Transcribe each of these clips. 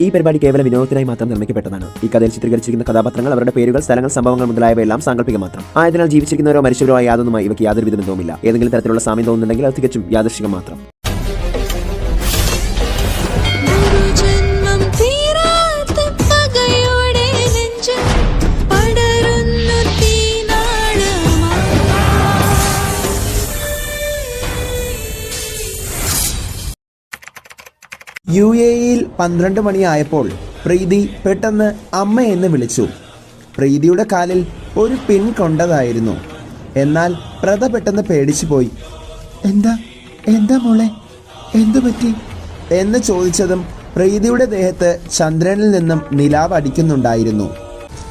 ഈ പരിപാടി കേവലം വിനോദത്തിനായി മാത്രം നിർമ്മിക്കപ്പെട്ടതാണ്. ഈ കഥയിൽ ചിത്രീകരിച്ചിരിക്കുന്ന കഥാപാത്രങ്ങൾ അവരുടെ പേരുകൾ സ്ഥലങ്ങൾ സംഭവങ്ങൾ മുതലായവയെല്ലാം സാങ്കല്പിക മാത്രം. ആയതിനാൽ ജീവിച്ചിരിക്കുന്നവരോ മരിച്ചവരോ യാതൊന്നുമായി ഇവയ്ക്ക് യാതൊരു വിധ ഏതെങ്കിലും തരത്തിലുള്ള സാമ്യം തോന്നുന്നുണ്ടെങ്കിൽ അത് തികച്ചും യാദൃശികം മാത്രം. യു എ ഇയിൽ പന്ത്രണ്ട് മണിയായപ്പോൾ പ്രീതി പെട്ടെന്ന് അമ്മ എന്ന് വിളിച്ചു. പ്രീതിയുടെ കാലിൽ ഒരു പിൻ കൊണ്ടതായിരുന്നു. എന്നാൽ പ്രത പെട്ടെന്ന് പേടിച്ചു പോയി. എന്താ? എന്താ മോളെ? എന്തു പറ്റി? എന്ന് ചോദിച്ചതും പ്രീതിയുടെ ദേഹത്ത് ചന്ദ്രനിൽ നിന്നും നിലാവ് അടിക്കുന്നുണ്ടായിരുന്നു.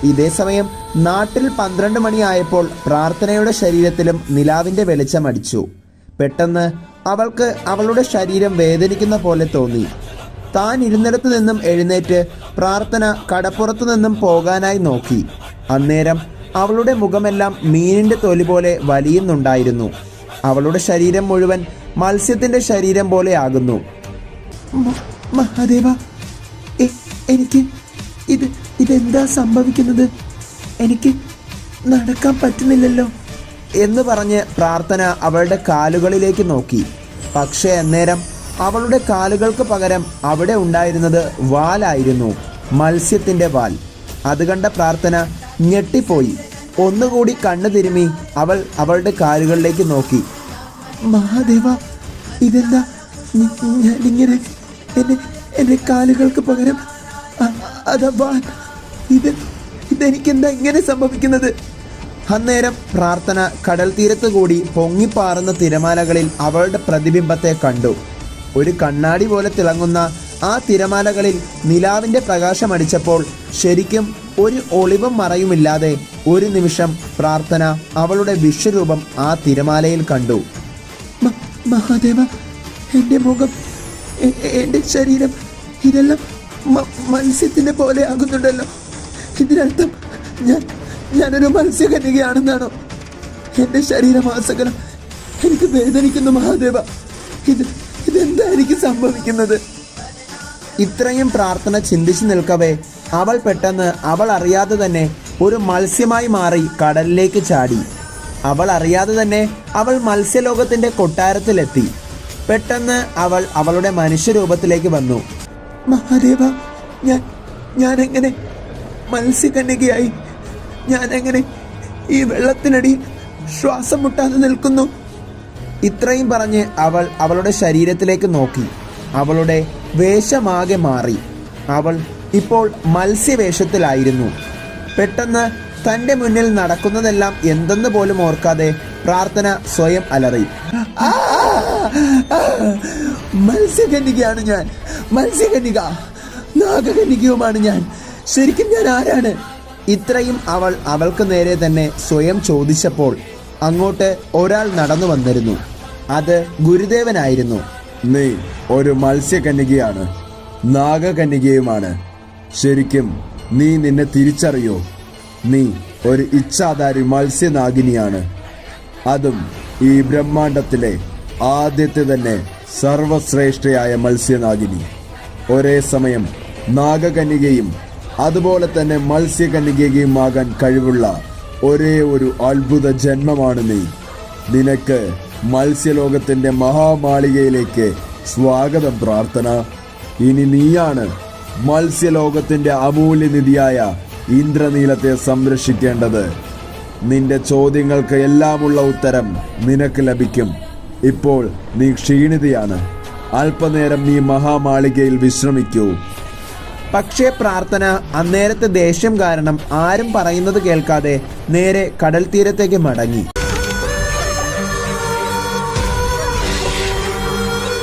ഇതേ സമയം നാട്ടിൽ പന്ത്രണ്ട് മണിയായപ്പോൾ പ്രാർത്ഥനയുടെ ശരീരത്തിലും നിലാവിന്റെ വെളിച്ചം അടിച്ചു. പെട്ടെന്ന് അവൾക്ക് അവളുടെ ശരീരം വേദനിക്കുന്ന പോലെ തോന്നി. താൻ ഇരുന്നിടത്തു നിന്നും എഴുന്നേറ്റ് പ്രാർത്ഥന കടപ്പുറത്തു നിന്നും പോകാനായി നോക്കി. അന്നേരം അവളുടെ മുഖമെല്ലാം മീനിന്റെ തൊലി പോലെ വലിയുന്നുണ്ടായിരുന്നു. അവളുടെ ശരീരം മുഴുവൻ മത്സ്യത്തിന്റെ ശരീരം പോലെ ആകുന്നു. മഹാദേവ എനിക്ക് ഇത് ഇതെന്താ സംഭവിക്കുന്നത്? എനിക്ക് നടക്കാൻ പറ്റുന്നില്ലല്ലോ. എന്ന് പറഞ്ഞ് പ്രാർത്ഥന അവളുടെ കാലുകളിലേക്ക് നോക്കി. പക്ഷേ അന്നേരം അവളുടെ കാലുകൾക്ക് പകരം അവിടെ ഉണ്ടായിരുന്നത് വാലായിരുന്നു. മത്സ്യത്തിന്റെ വാൽ. അത് കണ്ട പ്രാർത്ഥന ഞെട്ടിപ്പോയി. ഒന്നുകൂടി കണ്ണു തിരുമി അവൾ അവളുടെ കാലുകളിലേക്ക് നോക്കി. മഹാദേവ ഇതെന്താ? ഞാനിങ്ങനെ എന്റെ എന്റെ കാലുകൾക്ക് പകരം അതവാ ഇത് ഇതെനിക്കെന്താ ഇങ്ങനെ സംഭവിക്കുന്നത്? അന്നേരം പ്രാർത്ഥന കടൽ തീരത്ത് കൂടി പൊങ്ങിപ്പാറുന്ന തിരമാലകളിൽ അവളുടെ പ്രതിബിംബത്തെ കണ്ടു. ഒരു കണ്ണാടി പോലെ തിളങ്ങുന്ന ആ തിരമാലകളിൽ നിലാവിന്റെ പ്രകാശം അടിച്ചപ്പോൾ ശരിക്കും ഒരു ഒളിവും മറയുമില്ലാതെ ഒരു നിമിഷം പ്രാർത്ഥന അവളുടെ വിശ്വരൂപം ആ തിരമാലയിൽ കണ്ടു. മഹാദേവ എന്റെ മുഖം എന്റെ ശരീരം ഇതെല്ലാം മത്സ്യത്തിന്റെ പോലെ ആകുന്നുണ്ടല്ലോ. ഇതിനർത്ഥം ഞാൻ ഞാനൊരു മത്സ്യകന്യകയാണെന്നാണോ? എന്റെ ശരീരമാസകലം എനിക്ക് വേദനിക്കുന്നു മഹാദേവ. ഇത് ഇതെന്തായിരിക്കും സംഭവിക്കുന്നത്? ഇത്രയും പ്രാർത്ഥന ചിന്തിച്ചു നിൽക്കവേ അവൾ പെട്ടെന്ന് അവൾ അറിയാതെ തന്നെ ഒരു മത്സ്യമായി മാറി കടലിലേക്ക് ചാടി. അവൾ അറിയാതെ തന്നെ അവൾ മത്സ്യലോകത്തിന്റെ കൊട്ടാരത്തിലെത്തി. പെട്ടെന്ന് അവൾ അവളുടെ മനുഷ്യരൂപത്തിലേക്ക് വന്നു. മഹാദേവ ഞാൻ ഞാൻ എങ്ങനെ മത്സ്യകന്യകയായി? എങ്ങനെ ഈ വെള്ളത്തിനടി ശ്വാസം മുട്ടാതെ നിൽക്കുന്നു? ഇത്രയും പറഞ്ഞ് അവൾ അവളുടെ ശരീരത്തിലേക്ക് നോക്കി. അവളുടെ വേഷമാകെ മാറി. അവൾ ഇപ്പോൾ മത്സ്യവേഷത്തിലായിരുന്നു. പെട്ടെന്ന് തന്റെ മുന്നിൽ നടക്കുന്നതെല്ലാം എന്തെന്ന് പോലും ഓർക്കാതെ പ്രാർത്ഥന സ്വയം അലറി! മത്സ്യകന്യകയാണ് ഞാൻ. മത്സ്യകന്യക നാഗകന്യകയുമാണ് ഞാൻ. ശരിക്കും ഞാൻ ആരാണ്? ഇത്രയും അവൾ അവൾക്ക് നേരെ തന്നെ സ്വയം ചോദിച്ചപ്പോൾ അങ്ങോട്ട് ഒരാൾ നടന്നു വന്നിരുന്നു. അത് ഗുരുദേവനായിരുന്നു. നീ ഒരു മത്സ്യകന്യകയാണ്. നാഗകന്യകയുമാണ്. ശരിക്കും നീ നിന്നെ തിരിച്ചറിയോ? നീ ഒരു ഇച്ഛാധാരി മത്സ്യനാഗിനിയാണ്. അതും ഈ ബ്രഹ്മാണ്ടത്തിലെ ആദ്യത്തെ തന്നെ സർവശ്രേഷ്ഠയായ മത്സ്യനാഗിനി. ഒരേ സമയം നാഗകന്യകയും അതുപോലെ തന്നെ മത്സ്യകന്യകയും ആകാൻ കഴിവുള്ള ഒരേ ഒരു അത്ഭുത ജന്മമാണ് നീ. നിനക്ക് മത്സ്യലോകത്തിന്റെ മഹാമാളികയിലേക്ക് സ്വാഗതം പ്രാർത്ഥന. ഇനി നീയാണ് മത്സ്യലോകത്തിന്റെ അമൂല്യനിധിയായ ഇന്ദ്രനീലത്തെ സംരക്ഷിക്കേണ്ടത്. നിന്റെ ചോദ്യങ്ങൾക്ക് എല്ലാമുള്ള ഉത്തരം നിനക്ക് ലഭിക്കും. ഇപ്പോൾ നീ ക്ഷീണിതയാണ്. അല്പനേരം നീ മഹാമാളികയിൽ വിശ്രമിക്കൂ. പക്ഷേ പ്രാർത്ഥന അന്നേരത്തെ ദേഷ്യം കാരണം ആരും പറയുന്നത് കേൾക്കാതെ നേരെ കടൽ തീരത്തേക്ക് മടങ്ങി.